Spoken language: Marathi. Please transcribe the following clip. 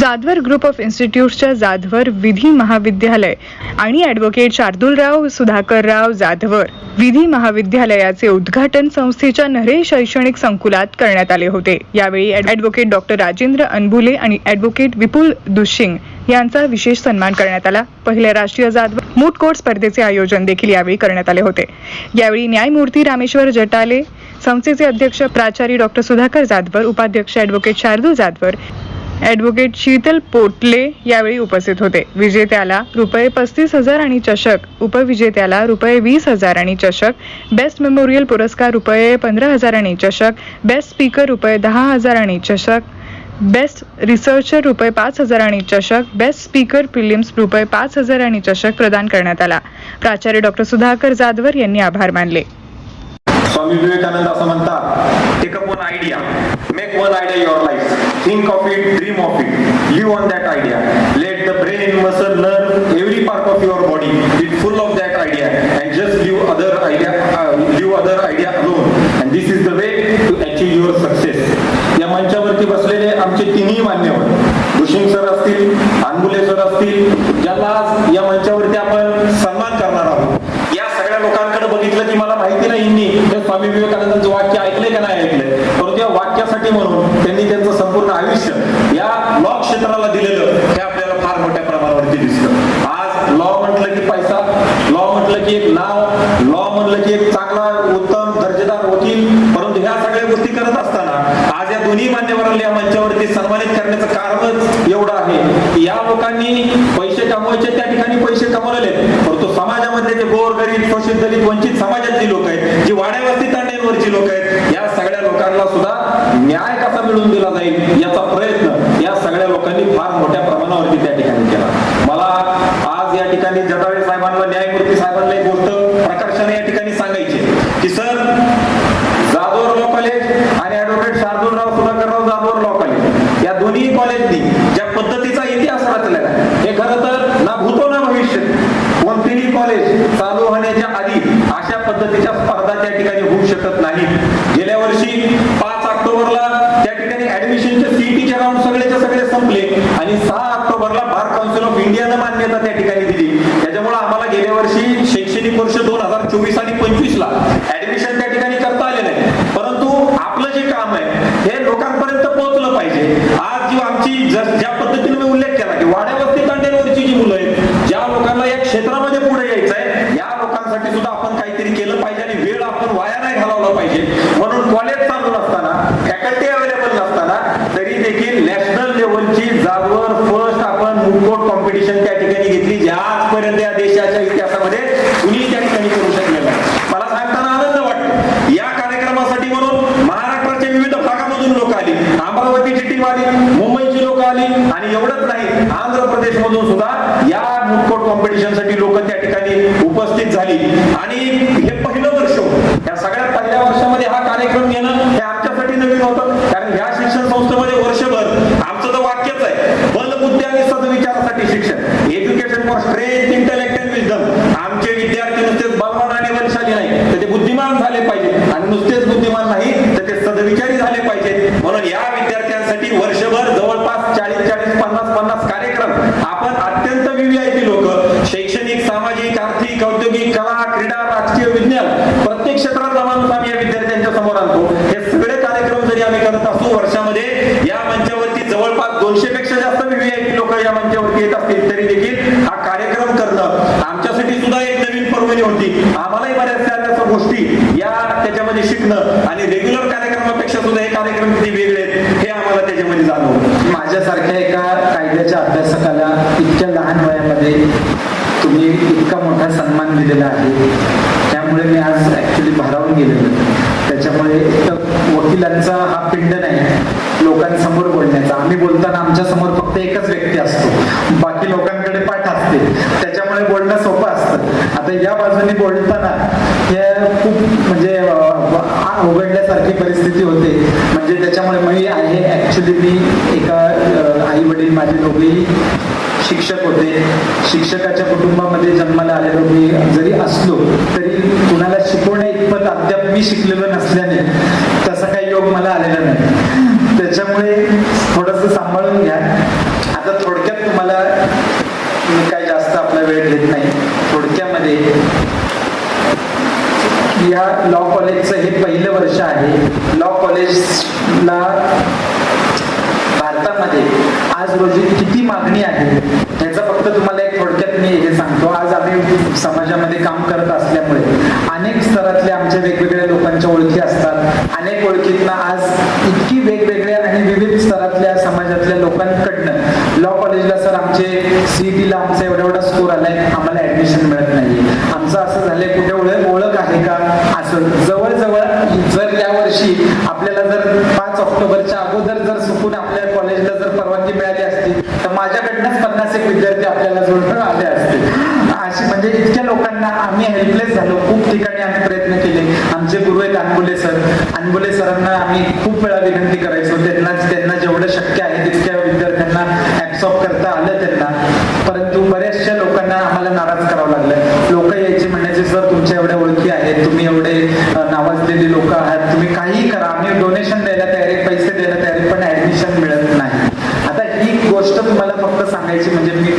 जाधवर ग्रुप ऑफ इन्स्टिट्यूटच्या जाधवर विधी महाविद्यालय आणि ॲडव्होकेट शार्दुलराव सुधाकरराव जाधवर विधी महाविद्यालयाचे उद्घाटन संस्थेच्या नरे शैक्षणिक संकुलात करण्यात आले होते. यावेळी ॲडव्होकेट डॉक्टर राजेंद्र अनबुले आणि ॲडव्होकेट विपुल दुशिंग यांचा विशेष सन्मान करण्यात आला. पहिल्या राष्ट्रीय जाधवर मूट कोर्ट स्पर्धेचे आयोजन देखील यावेळी करण्यात आले होते. यावेळी न्यायमूर्ती रामेश्वर जटाले संस्थेचे अध्यक्ष प्राचार्य डॉक्टर सुधाकर जाधवर उपाध्यक्ष ॲडव्होकेट शार्दूल जाधवर ॲडव्होकेट शीतल पोटले यावेळी उपस्थित होते. विजेत्याला रुपये पस्तीस हजार आणि चषक उपविजेत्याला रुपये वीस हजार आणि चषक बेस्ट मेमोरियल पुरस्कार रुपये पंधरा हजार आणि चषक बेस्ट स्पीकर रुपये दहा हजार आणि चषक बेस्ट रिसर्चर रुपये पाच हजार आणि चषक बेस्ट स्पीकर प्रिलिम्स रुपये पाच हजार आणि चषक प्रदान करण्यात आला. प्राचार्य डॉक्टर सुधाकर जाधवर यांनी आभार मानले. स्वामी विवेकानंद असं म्हणतात take up one idea make one idea your life Think of it, dream dream it. Live on on idea. Idea let the brain muscle every part part of your body full full of idea idea just just other other idea leave other idea alone. And this is the way to achieve your success या मंचावरती बसलेले आमचे तिन्ही मान्यवर भुशिंग सर असतील अनबुले सर असतील ज्याला आज या मंचावरती आपण सन्मान करणार आहोत या सगळ्या लोकांकडे बघितलं की मला माहिती नाही यांनी हे स्वामी विवेकानंदांचं वाक्य ऐकलंय का नाही ऐकलंय परंतु या वाक्यासाठी म्हणून त्यांनी त्यांचं संपूर्ण आयुष्य या लॉ क्षेत्राला दिलेलं हे आपल्याला फार मोठ्या प्रमाणावरती दिसतं आज लॉ म्हटलं की पैसा लॉ म्हटलं की एक नाव लॉ म्हटलं की एक चांगला उत्तम दर्जेदार वकील. परंतु ह्या सगळ्या गोष्टी करत असताना आज या दोन्ही मान्यवरांना या मंचावरती सन्मानित करण्याचं कारणच एवढं आहे. की या लोकांनी पैसे कमवायचे त्या ठिकाणी पैसे कमवलेले परंतु समाजामध्ये जे गोर गरीब शोषित दलित वंचित समाजातली लोक आहेत जी वाड्या वस्ती तांड्यांवरची लोक आहेत या सगळ्या लोकांना सुद्धा न्याय कसा मिळवून दिला जाईल याचा प्रयत्न या सगळ्या लोकांनी फार मोठ्या प्रमाणावरती त्या ठिकाणी केला मला आज या ठिकाणी जटाळे साहेबांना न्यायमूर्ती साहेबांना एक गोष्ट प्रकर्षाने या ठिकाणी सांगायची आहे की सर जाधवर लॉ कॉलेज आणि advocate Shardulrao Sudhakarrao Jadhavar law college या दोन्ही कॉलेजनी ज्या पद्धतीचा इतिहास रचलेला आहे हे खरं तर ना भूतो ना भविष्य कोणतेही कॉलेज चालू होण्याच्या आधी अशा पद्धतीच्या स्पर्धा त्या ठिकाणी होऊ शकत नाही गेल्या वर्षी पाच ऑक्टोबरला त्या ठिकाणी ऍडमिशनचे सीईटीचे राऊंड सगळेचे सगळे संपले आणि सहा ऑक्टोबरला बार काउन्सिल ऑफ इंडियानं मान्यता त्या ठिकाणी दिली. त्याच्यामुळे आम्हाला गेल्या वर्षी शैक्षणिक वर्ष दोन हजार चोवीस आणि पंचवीस ला ऍडमिशन त्या ठिकाणी करता आले नाही. परंतु आपलं जे काम आहे हे लोकांपर्यंत पोहोचलं पाहिजे. आज जी आमची ज्या पद्धतीने मी उल्लेख केला की वाड्यावर वस्ती तांड्यांवरची जी मुलं आहेत ज्या लोकांना या क्षेत्रामध्ये पुढे यायचं आहे या लोकांसाठी सुद्धा आपण काहीतरी केलं पाहिजे आणि वेळ आपण वाया नाही घालवला पाहिजे म्हणून कॉलेज चालू नसताना फॅकल्टी अवेलेबल नसताना तरी देखील नॅशनल लेवलची जागवर फर्स्ट आपण मुककोट कॉम्पिटिशन त्या ठिकाणी घेतली ज्या आजपर्यंत या देशाच्या इतिहासामध्ये कुणी त्या ठिकाणी करू शकलेलं नाही. मला सांगताना आनंद वाटतो या कार्यक्रमासाठी म्हणून महाराष्ट्राच्या विविध भागामधून लोक आली अमरावतीची टीम आली मुंबईची लोक आली आणि एवढंच नाही आंध्र प्रदेश मधून सुद्धा या मुककोट कॉम्पिटिशनसाठी लोक त्या ठिकाणी उपस्थित झाली आणि हे पहिलं वर्ष होतं. या सगळ्यात पहिल्या वर्षामध्ये हा कार्यक्रम घेणं हे आमच्यासाठी नवीन होतं कारण ह्या शिक्षण संस्थेमध्ये वर्षभर आमचं तर वाक्यच आहे बलबुद्धी आणि सदविचारासाठी शिक्षण education for strength intellect and wisdom आमचे विद्यार्थी नुसतेच बलवान आणि बलशाली नाही तर ते बुद्धिमान झाले पाहिजे आणि नुसतेच बुद्धिमान नाही तर ते सदविचारी झाले पाहिजे म्हणून या विद्यार्थ्यांसाठी वर्षभर जवळपास चाळीस चाळीस पन्नास पन्नास कार्यक्रम आपण अत्यंत विव्यापी लोक शैक्षणिक सामाजिक आर्थिक औद्योगिक कला क्रीडा राजकीय विज्ञान प्रत्येक क्षेत्रातला माणूस आम्ही या विद्यार्थ्यांच्या समोर आणतो हे सगळे कार्यक्रम जरी आम्ही करत असू वर्षामध्ये या मंचावरती जवळपास दोनशे पेक्षा जास्त व्हीआयपी लोक या मंचावरती येत असतील तरी देखील हा कार्यक्रम करणं आमच्यासाठी सुद्धा एक नवीन पर्वणी होती. आम्हालाही बऱ्याचशा गोष्टी या त्याच्यामध्ये शिकणं आणि रेग्युलर कार्यक्रमापेक्षा सुद्धा हे कार्यक्रम किती वेगळे आहेत हे आम्हाला त्याच्यामध्ये जाणवलं. माझ्यासारख्या एका कायद्याच्या अभ्यासकाला इतक्या लहान वयामध्ये तुम्ही इतका मोठा सन्मान दिलेला आहे. त्यामुळे मी आज ऍक्च्युली भारावून गेलेलो त्याच्यामुळे वकिलांचा हा पिंड नाही लोकांसमोर बोलण्याचा. आम्ही बोलताना आमच्यासमोर फक्त एकच व्यक्ती असतो. बाकी लोकांकडे पाठ असते. त्याच्यामुळे बोलणं सोपं असतं. आता या बाजूने बोलताना हे खूप म्हणजे उघडल्यासारखी परिस्थिती होते. म्हणजे त्याच्यामुळे मी आहे ऍक्च्युली मी एका आई वडील माझे दोघेही शिक्षक होते. शिक्षकाच्या कुटुंबामध्ये जन्माला आलेलो मी. जरी असलो तरी कुणाला शिकवण्या इतपत अद्याप मी शिकलेलो नसल्याने तसा काही योग मला आलेला नाही त्याच्यामुळे थोडस सांभाळून घ्या या लॉ कॉलेजचं हे पहिलं वर्ष आहे. लॉ कॉलेजला भारतामध्ये आज रोजी किती मागणी आहे? ह्याचं फक्त तुम्हाला एक थोडक्यात मी हे सांगतो. आज आम्ही समाजामध्ये काम करत असल्यामुळे अनेक स्तरातल्या आमच्या वेगवेगळ्या लोकांच्या ओळखी असतात. अनेक ओळखीतनं आज इतकी वेगवेगळ्या आणि विविध स्तरातल्या समाजातल्या लोकांकडनं लॉ कॉलेजला सर आमचे सीईटीला आमचा एवढा एवढा स्कोर आलाय. आम्हाला ऍडमिशन मिळत नाही. आमचं असं झालंय कुठे ओळख ओळख आहे का? जवळजवळ जर या वर्षी आपल्याला जर पाच ऑक्टोबरच्या अगोदर जर चुकून आपल्या कॉलेजला जर परवानगी मिळाली असती तर माझ्याकडनंच पन्नास एक विद्यार्थी आपल्याला जोडून आले असते. अशी म्हणजे इतक्या लोकांना आम्ही हेल्पलेस झालो. खूप ठिकाणी आम्ही प्रयत्न केले. आमचे गुरु आहेत अनबुले सर. अनबुले सरांना आम्ही खूप वेळा विनंती करायचो. त्यांना त्यांना जेवढं शक्य आहे तितक्या विद्यार्थ्यांना ऍब्सॉर्ब करता आलं त्यांना. परंतु बऱ्याचशा लोकांना आम्हाला नाराज करावं लागलं. लोक यायचे म्हणायचे सर तुमच्या एवढ्या ओळखी आहेत तुम्ही एवढे नावाजलेले लोक आहात तुम्ही काही करा. आम्ही डोनेशन द्यायला तयार आहे पैसे द्यायला तयार आहे पण ऍडमिशन मिळत नाही. आता ही गोष्ट तुम्हाला फक्त सांगायची म्हणजे मी